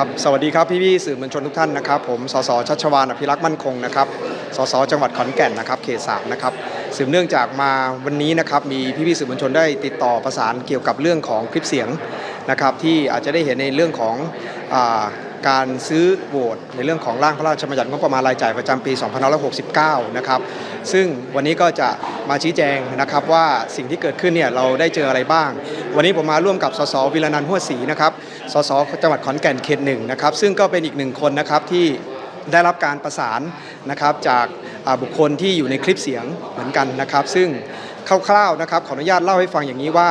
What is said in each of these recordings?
ครับสวัสดีครับพี่พี่สื่อมวลชนทุกท่านนะครับผมสสชัชวานอภิรักษ์มั่นคงนะครับสสจังหวัดขอนแก่นนะครับเขตสามนะครับสืบเนื่องจากมาวันนี้นะครับมีพี่พี่สื่อมวลชนได้ติดต่อประสานเกี่ยวกับเรื่องของคลิปเสียงนะครับที่อาจจะได้เห็นในเรื่องของ การซื้อโหวตในเรื่องของร่างพระราชบัญญัติงบประมาณรายจ่ายประจำปี2569 นะครับซึ่งวันนี้ก็จะมาชี้แจงนะครับว่าสิ่งที่เกิดขึ้นเนี่ยเราได้เจออะไรบ้าง วันนี้ผมมาร่วมกับสสวิรนันท์หัวศรีนะครับสสจังหวัดขอนแก่นเขตหนึ่งนะครับซึ่งก็เป็นอีกหนึ่งคนนะครับที่ได้รับการประสานนะครับจากบุคคลที่อยู่ในคลิปเสียงเหมือนกันนะครับ ซึ่งคร่าวๆนะครับขออนุญาตเล่าให้ฟังอย่างนี้ว่า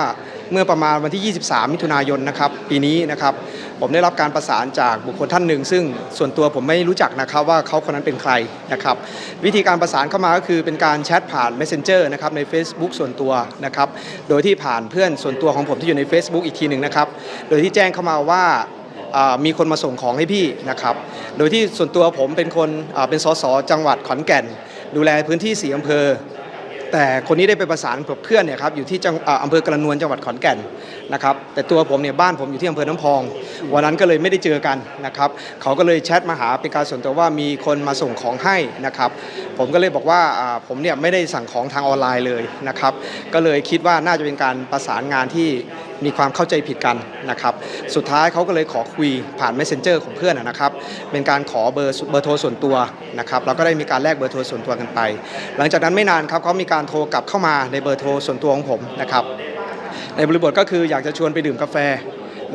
เมื่อประมาณวันที่ 23 มิถุนายนนะครับปีนี้นะครับ ผมได้รับการประสานจากบุคคลท่านหนึ่ง ซึ่งส่วนตัวผมไม่รู้จักนะครับว่าเขาคนนั้นเป็นใครนะครับ วิธีการประสานเข้ามาก็คือเป็นการแชทผ่าน Messenger นะครับใน Facebook ส่วนตัวนะครับ โดยที่ผ่านเพื่อนส่วนตัวของผมที่อยู่ใน Facebook อีกทีหนึ่งนะครับ โดยที่แจ้งเข้ามาว่ามีคนมาส่งของให้พี่นะครับ โดยที่ส่วนตัวผมเป็นคนเป็นสสจังหวัดขอนแก่น ดูแลพื้นที่สีอำเภอ แต่คนนี้ได้ไปประสานกับเพื่อนเนี่ยครับอยู่ที่จังอำเภอกระนวนจังหวัดขอนแก่นนะครับแต่ตัวผมเนี่ยบ้านผมอยู่ที่อำเภอน้ำพอง วันนั้นก็เลยไม่ได้เจอกันนะครับเขาก็เลยแชทมาหาเป็นการส่วนตัวว่ามีคนมาส่งของให้นะครับผมก็เลยบอกว่าผมเนี่ยไม่ได้สั่งของทางออนไลน์เลยนะครับก็เลยคิดว่าน่าจะเป็นการประสานงานที่ มีความเข้าใจผิดกันนะครับ สุดท้ายเขาก็เลยขอคุยผ่าน messenger ของเพื่อนนะครับ เป็นการขอเบอร์เบอร์โทรส่วนตัวนะครับแล้วก็ได้มีการแลกเบอร์โทรส่วนตัวกันไป หลังจากนั้นไม่นานครับเขามีการโทรกลับเข้ามาในเบอร์โทรส่วนตัวของผมนะครับ ในบริบทก็คืออยากจะชวนไปดื่มกาแฟ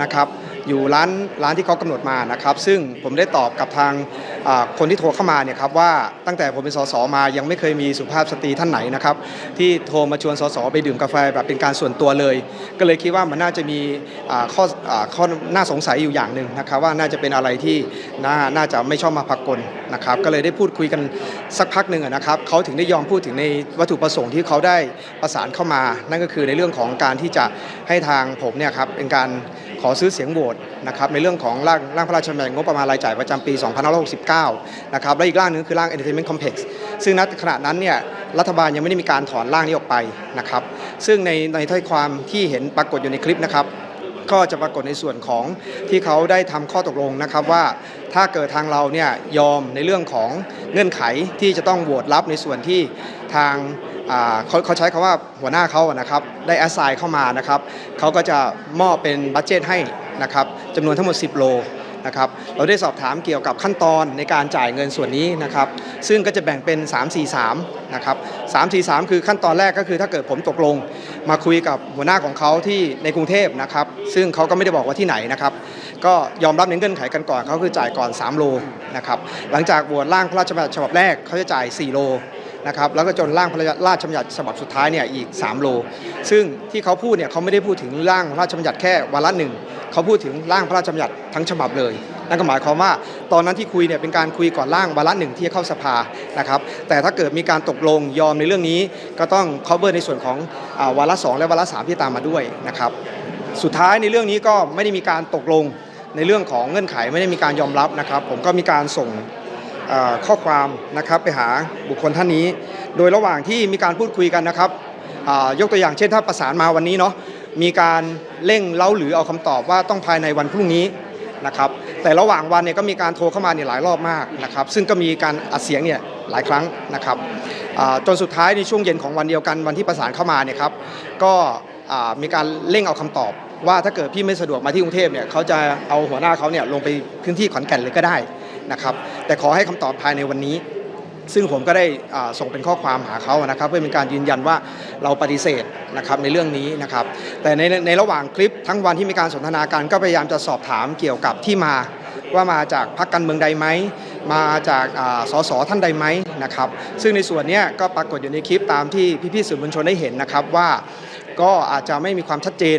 นะครับ อยู่ร้านร้านที่เขากำหนดมานะครับ ซึ่งผมได้ตอบกับทาง คนที่โทรเข้ามาเนี่ยครับว่าตั้งแต่ผมเป็นสสมายังไม่เคยมีสุภาพสตรีท่านไหนนะครับที่โทรมาชวนสสไปดื่มกาแฟแบบเป็นการส่วนตัวเลย ก็เลยคิดว่ามันน่าจะมีข้ออข้อน่าสงสัยอยู่อย่างหนึ่งนะครับว่าน่าจะเป็นอะไรที่น่าน่าจะไม่ชอบมาพากลนะครับก็เลยได้พูดคุยกันสักพักหนึ่งนะครับเขาถึงได้ยอมพูดถึงในวัตถุประสงค์ที่เขาได้ประสานเข้ามา นั่นก็คือในเรื่องของการที่จะให้ทางผมเนี่ยครับเป็นการขอซื้อเสียงโหวตนะครับในเรื่องของร่างร่างพระราชบัญญัติงบประมาณรายจ่ายประจำปี 2569นะครับและอีกร่างหนึงคือร่าง Entertainment Complex ซึ่งณขณะนั้นเนี่ยรัฐบาลยังไม่ได้มีการถอนร่างนี้ออกไปนะครับซึ่งในในถ้อยความที่เห็นปรากฏอยู่ในคลิปนะครับก็จะปรากฏในส่วนของที่เขาได้ทำข้อตกลงนะครับว่าถ้าเกิดทางเราเนี่ยยอมในเรื่องของเงื่อนไขที่จะต้องโหวตรับในส่วนที่ทางาเขาเขาใช้คำว่าหัวหน้าเขานะครับได้แอสไซน์เข้ามานะครับเขาก็จะมอบเป็นบัตเจตให้นะครับจำนวนทั้งหมด 10 โล นะครับเราได้สอบถามเกี่ยวกับขั้นตอนในการจ่ายเงินส่วนนี้นะครับซึ่งก็จะแบ่งเป็น 343นะครับ343 คือขั้นตอนแรกก็คือถ้าเกิดผมตกลง มาคุยกับหัวหน้าของเขาที่ในกรุงเทพนะครับซึ่งเขาก็ไม่ได้บอกว่าที่ไหนนะครับก็ยอมรับในเงื่อนไขกันก่อนเขาคือจ่ายก่อน 3 โลนะครับหลังจากบวชร่างพระราชบัญญัติฉบับแรกเขาจะจ่าย 4 โลนะครับแล้วก็จนร่างพระราชบัญญัติฉบับสุดท้ายเนี่ยอีก 3 โล ซึ่งที่เขาพูดเนี่ยเขาไม่ได้พูดถึงร่างพระราชบัญญัติแค่วาระหนึ่ง เขาพูดถึงร่างพระราชบัญญัติทั้งฉบับเลย นั่นก็หมายความว่าตอนนั้นที่คุยเนี่ยเป็นการคุยก่อนร่างวาระหนึ่งที่จะเข้าสภานะครับ แต่ถ้าเกิดมีการตกลงยอมในเรื่องนี้ ก็ต้อง cover ในส่วนของอวาระสองและวาระสามที่ตามมาด้วยนะครับ สุดท้ายในเรื่องนี้ก็ไม่ได้มีการตกลงในเรื่องของเงื่อนไขไม่ได้มีการยอมรับนะครับ ผมก็มีการส่งข้อความนะครับไปหาบุคคลท่านนี้ โดยระหว่างที่มีการพูดคุยกันนะครับยกตัวอย่างเช่นถ้าประสานมาวันนี้เนาะ มีการเร่งเล้าหรือเอาคำตอบว่าต้องภายในวันพรุ่งนี้นะครับแต่ระหว่างวันเนี่ยก็มีการโทรเข้ามาเนี่ยหลายรอบมากนะครับซึ่งก็มีการอัดเสียงเนี่ยหลายครั้งนะครับจนสุดท้ายในช่วงเย็นของวันเดียวกันวันที่ประสานเข้ามาเนี่ยครับก็มีการเร่งเอาคำตอบ ว่าถ้าเกิดพี่ไม่สะดวกมาที่กรุงเทพเนี่ยเขาจะเอาหัวหน้าเขาเนี่ยลงไปพื้นที่ขอนแก่นเลยก็ได้นะครับแต่ขอให้คำตอบภายในวันนี้ ซึ่งผมก็ได้ส่งเป็นข้อความหาเขานะครับ เพื่อเป็นการยืนยันว่าเราปฏิเสธนะครับในเรื่องนี้นะครับ แต่ในในระหว่างคลิปทั้งวันที่มีการสนทนากันก็พยายามจะสอบถามเกี่ยวกับที่มา ว่ามาจากพรรคการเมืองใดไหมมาจากาสสท่านใดไหมนะครับ ซึ่งในส่วนนี้ก็ปรากฏอยู่ในคลิปตามที่พี่ๆสื่อมวลชนได้เห็นนะครับว่า ก็อาจจะไม่มีความชัดเจน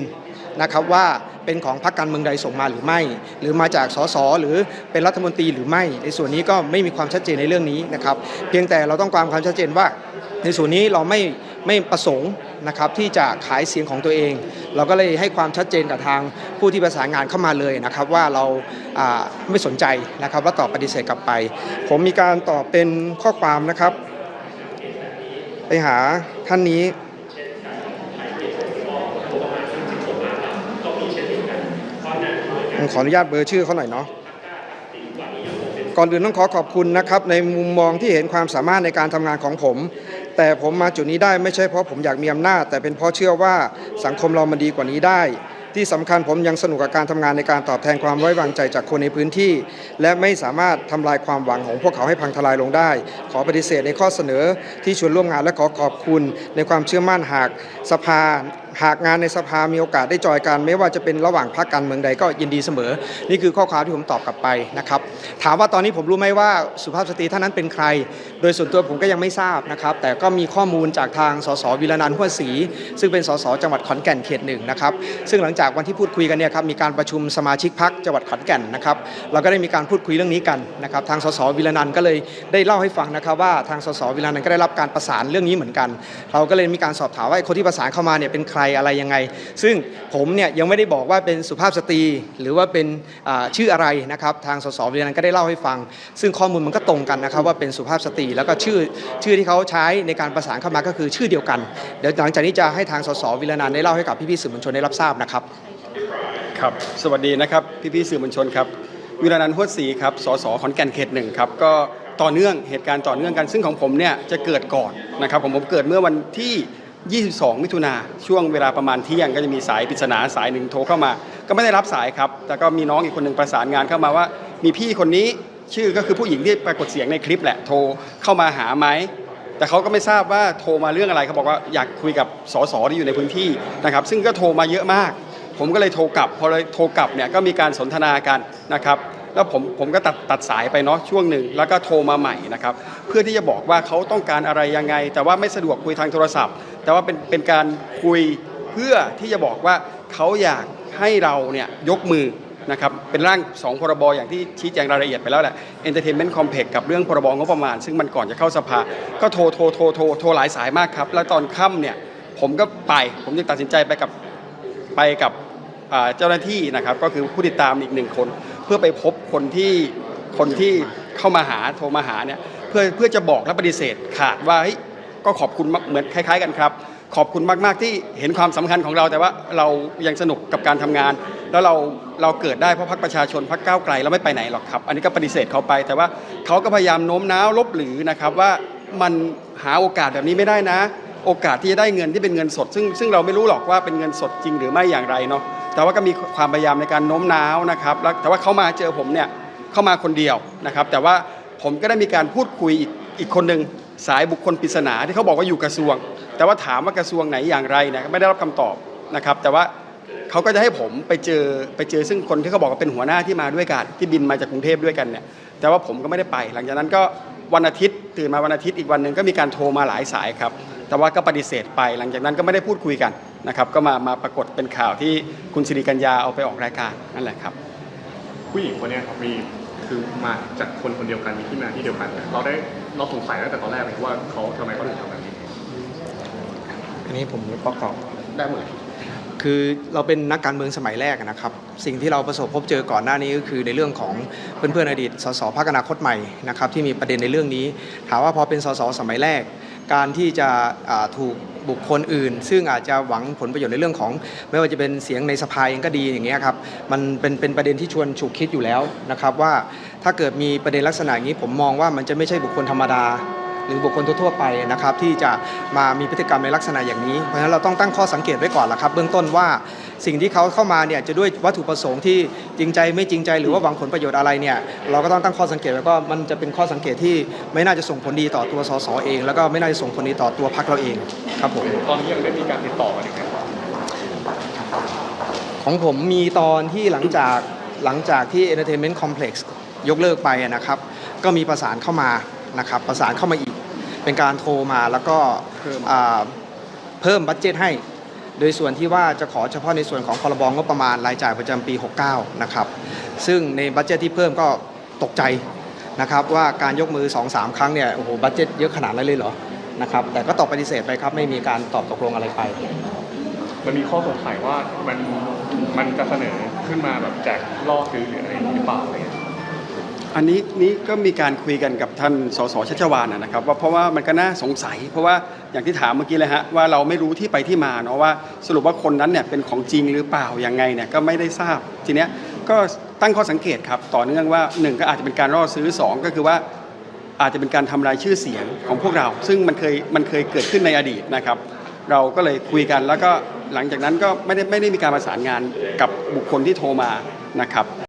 นะครับว่าเป็นของพรรคการเมืองใดส่งมาหรือไม่ หรือมาจากสสหรือเป็นรัฐมนตรีหรือไม่ ในส่วนนี้ก็ไม่มีความชัดเจนในเรื่องนี้นะครับเพียงแต่เราต้องการความชัดเจนว่า ในส่วนนี้เราไม่ไม่ประสงค์นะครับที่จะขายเสียงของตัวเอง เราก็เลยให้ความชัดเจนกับทางผู้ที่ประสานงานเข้ามาเลยนะครับว่าเราไม่สนใจนะครับแล้วตอบปฏิเสธกลับไป ผมมีการตอบเป็นข้อความนะครับ ไปหาท่านนี้ ขออนุญาตเบอร์ชื่อเขาหน่อยเนาะก่อนอื่นต้องขอขอบคุณนะครับในมุมมองที่เห็นความสามารถในการทำงานของผม แต่ผมมาจุดนี้ได้ไม่ใช่เพราะผมอยากมีอำนาจ แต่เป็นเพราะเชื่อว่าสังคมเรามันดีกว่านี้ได้ ที่สำคัญผมยังสนุกกับการทำงานในการตอบแทนความไว้วางใจจากคนในพื้นที่ และไม่สามารถทำลายความหวังของพวกเขาให้พังทลายลงได้ ขอปฏิเสธในข้อเสนอที่ชวนร่วมงานและขอขอบคุณ ในความเชื่อมั่นหากสภาหากงานในสภามีโอกาสได้จอยกันไม่ว่าจะเป็นระหว่างพรรคการเมืองใดก็ยินดีเสมอ นี่คือข้อความที่ผมตอบกลับไปนะครับ ถามว่าตอนนี้ผมรู้ไหมว่าสุภาพสตรีท่านนั้นเป็นใคร โดยส่วนตัวผมก็ยังไม่ทราบนะครับ แต่ก็มีข้อมูลจากทางสสวิรนันท์หัวศรีซึ่งเป็นสสจังหวัดขอนแก่นเขตหนึ่งนะครับ ซึ่งหลังจากากวันที่พูดคุยกันเนี่ยครับมีการประชุมสมาชิกพรรคจังหวัดขอนแก่นนะครับเราก็ได้มีการพูดคุยเรื่องนี้กันนะครับทางสสวิรนันก็เลยได้เล่าให้ฟังนะครับว่าทางสสวิรนันก็ได้รับการประสานเรื่องนี้เหมือนกัน เราก็เลยมีการสอบถามว่าคนที่ประสานเข้ามาเนี่ยเป็นใครอะไรยังไง ซึ่งผมเนี่ยยังไม่ได้บอกว่าเป็นสุภาพสตรีหรือว่าเป็นชื่ออะไรนะครับทางสสวิรนันก็ได้เล่าให้ฟัง ซึ่งข้อมูลมันก็ตรงกันนะครับว่าเป็นสุภาพสตรีแล้วก็ชื่อชื่อที่เขาใช้ในการประสานเข้ามาก็คือชื่อเดียวกัน เดี๋ยวหลังจากนี้จะให้ทางสสวิรนันได้เล่าให้กับพี่ๆสื่อมวลชนได้รับทราบนะครับ ครับ สวัสดีนะครับ พี่ๆสื่อมวลชนครับวิรานันท์หัวศรีครับสสขอนแก่นเขตหนึ่งครับก็ต่อเนื่องเหตุการณ์ต่อเนื่องกัน ซึ่งของผมเนี่ยจะเกิดก่อนนะครับผมผมเกิดเมื่อวันที่ 22 มิถุนาช่วงเวลาประมาณเที่ยงก็จะมีสายปริศนาสายหนึ่งโทรเข้ามา ก็ไม่ได้รับสายครับ แต่ก็มีน้องอีกคนหนึ่งประสานงานเข้ามาว่า มีพี่คนนี้ชื่อก็คือผู้หญิงที่ปรากฏเสียงในคลิปแหละโทรเข้ามาหาไหมแต่เขาก็ไม่ทราบว่าโทรมาเรื่องอะไรเขาบอกว่าอยากคุยกับสสที่อยู่ในพื้นที่นะครับ ซึ่งก็โทรมาเยอะมาก ผมก็เลยโทรกลับพอเลยโทรกลับเนี่ยก็มีการสนทนากันนะครับแล้วผมผมก็ตัดตัดสายไปเนาะช่วงหนึ่งแล้วก็โทรมาใหม่นะครับเพื่อที่จะบอกว่าเขาต้องการอะไรยังไง แต่ว่าไม่สะดวกคุยทางโทรศัพท์ แต่ว่าเป็นเป็นการคุยเพื่อที่จะบอกว่าเขาอยากให้เราเนี่ยยกมือนะครับเป็นร่าง 2 พรบอย่างที่ชี้แจงรายละเอียดไปแล้วแหละ Entertainment Complex กับเรื่องพรบงบประมาณ ซึ่งมันก่อนจะเข้าสภา ก็โทรโทรโทรโทรโทรหลายสายมากครับ แล้วตอนค่ำเนี่ยผมก็ไปผมจึงตัดสินใจไปกับไปกับ เจ้าหน้าที่นะครับก็คือผู้ติดตามอีกหนึ่งคน เพื่อไปพบคนที่คนที่เข้ามาหาโทรมาหาเนี่ยเพื่อเพื่อจะบอกและปฏิเสธขาดว่าเฮ้ยก็ขอบคุณเหมือนคล้าย ๆ กันครับ ขอบคุณมากๆที่เห็นความสำคัญของเราแต่ว่าเรายังสนุกกับการทำงาน แล้วเราเราเกิดได้เพราะพรรคประชาชนพรรคก้าวไกลเราไม่ไปไหนหรอกครับ อันนี้ก็ปฏิเสธเขาไป แต่ว่าเขาก็พยายามโน้มน้าวลบหรือนะครับว่ามันหาโอกาสแบบนี้ไม่ได้นะ โอกาสที่จะได้เงินที่เป็นเงินสด ซึ่งซึ่งเราไม่รู้หรอกว่าเป็นเงินสดจริงหรือไม่อย่างไรเนาะ แต่ว่าก็มีความพยายามในการโน้มน้าวนะครับแล้วแต่ว่าเขามาเจอผมเนี่ยเข้ามาคนเดียวนะครับ แต่ว่าผมก็ได้มีการพูดคุยอีกอีกคนหนึ่งสายบุคคลปริศนาที่เขาบอกว่าอยู่กระทรวง แต่ว่าถามว่ากระทรวงไหนอย่างไรเนี่ยไม่ได้รับคำตอบนะครับ แต่ว่าเขาก็จะให้ผมไปเจอไปเจอซึ่งคนที่เขาบอกว่าเป็นหัวหน้าที่มาด้วยกันที่บินมาจากกรุงเทพด้วยกันเนี่ยแต่ว่าผมก็ไม่ได้ไป หลังจากนั้นก็วันอาทิตย์ตื่นมาวันอาทิตย์อีกวันหนึ่งก็มีการโทรมาหลายสายครับแต่ว่าก็ปฏิเสธไป หลังจากนั้นก็ไม่ได้พูดคุยกัน นะครับก็มามาปรากฏเป็นข่าวที่คุณสิริกัญญาเอาไปออกรายการนั่นแหละครับ ผู้หญิงคนเนี้ยครับมีคือมาจากคนคนเดียวกันมีที่มาที่เดียวกันเนี่ยเราได้เราสงสัยตั้งแต่ตอนแรกเลยว่าเขาทำไมเขาถึงทำแบบนี้อันนี้ผมประกอบ ได้หมดคือเราเป็นนักการเมืองสมัยแรกนะครับ สิ่งที่เราประสบพบเจอก่อนหน้านี้ก็คือในเรื่องของเพื่อนๆอดีตสสพักอนาคตใหม่นะครับที่มีประเด็นในเรื่องนี้ ถามว่าพอเป็นสสสมัยแรก การที่จะถูกบุคคลอื่น ซึ่งอาจจะหวังผลประโยชน์ในเรื่องของ ไม่ว่าจะเป็นเสียงในสภาเองก็ดีอย่างเงี้ยครับมันเป็นเป็นประเด็นที่ชวนฉุกคิดอยู่แล้วนะครับว่าถ้าเกิดมีประเด็นลักษณะอย่างนี้ผมมองว่ามันจะไม่ใช่บุคคลธรรมดา หรือบุคคลทั่วๆไปนะครับที่จะมามีพฤติกรรมในลักษณะอย่างนี้ เพราะฉะนั้นเราต้องตั้งข้อสังเกตไว้ก่อนละครับ เบื้องต้นว่าสิ่งที่เขาเข้ามาเนี่ยจะด้วยวัตถุประสงค์ที่จริงใจไม่จริงใจหรือว่าหวังผลประโยชน์อะไรเนี่ยเราก็ต้องตั้งข้อสังเกตไว้ก็มันจะเป็นข้อสังเกตที่ไม่น่าจะส่งผลดีต่อตัวสสเอง แล้วก็ไม่น่าจะส่งผลดีต่อตัวพรรคเราเองครับผมตอนนี้ยังได้มีการติดต่อกันอีกไหมครับของผมมีตอนที่หลังจากหลังจากที่ Entertainment Complex ยกเลิกไปอะนะครับ ก็มีประสานเข้ามานะครับประสานเข้ามาอีก เป็นการโทรมาแล้วก็เพิ่มอ่าเพิ่มบัตเจตให้ โดยส่วนที่ว่าจะขอเฉพาะในส่วนของพรบงบประมาณรายจ่ายประจำปี 69 นะครับ ซึ่งในบัตเจตที่เพิ่มก็ตกใจนะครับว่าการยกมือ 2-3 ครั้งเนี่ยโอ้โหบัตเจตเยอะขนาดนั้นเลยเหรอนะครับแต่ก็ตอบปฏิเสธไปครับไม่มีการตอบตกลงอะไรไป มันมีข้อสงสัยว่ามันมันจะเสนอขึ้นมาแบบแจกล่อซื้อหรืออะไรอย่างนี้หรือเปล่าอะไร อันนี้นี้ก็มีการคุยกันกับท่านสสชัชวานนะครับว่าเพราะว่ามันก็น่าสงสัย เพราะว่าอย่างที่ถามเมื่อกี้เลยฮะว่าเราไม่รู้ที่ไปที่มาเนาะว่าสรุปว่าคนนั้นเนี่ยเป็นของจริงหรือเปล่ายังไงเนี่ยก็ไม่ได้ทราบทีเนี้ยก็ตั้งข้อสังเกตครับต่อเนื่องว่าหนึ่งก็อาจจะเป็นการล่อซื้อสองก็คือว่าอาจจะเป็นการทำลายชื่อเสียงของพวกเรา ซึ่งมันเคยมันเคยเกิดขึ้นในอดีตนะครับ เราก็เลยคุยกันแล้วก็หลังจากนั้นก็ไม่ได้ไม่ได้มีการประสานงานกับบุคคลที่โทรมานะครับ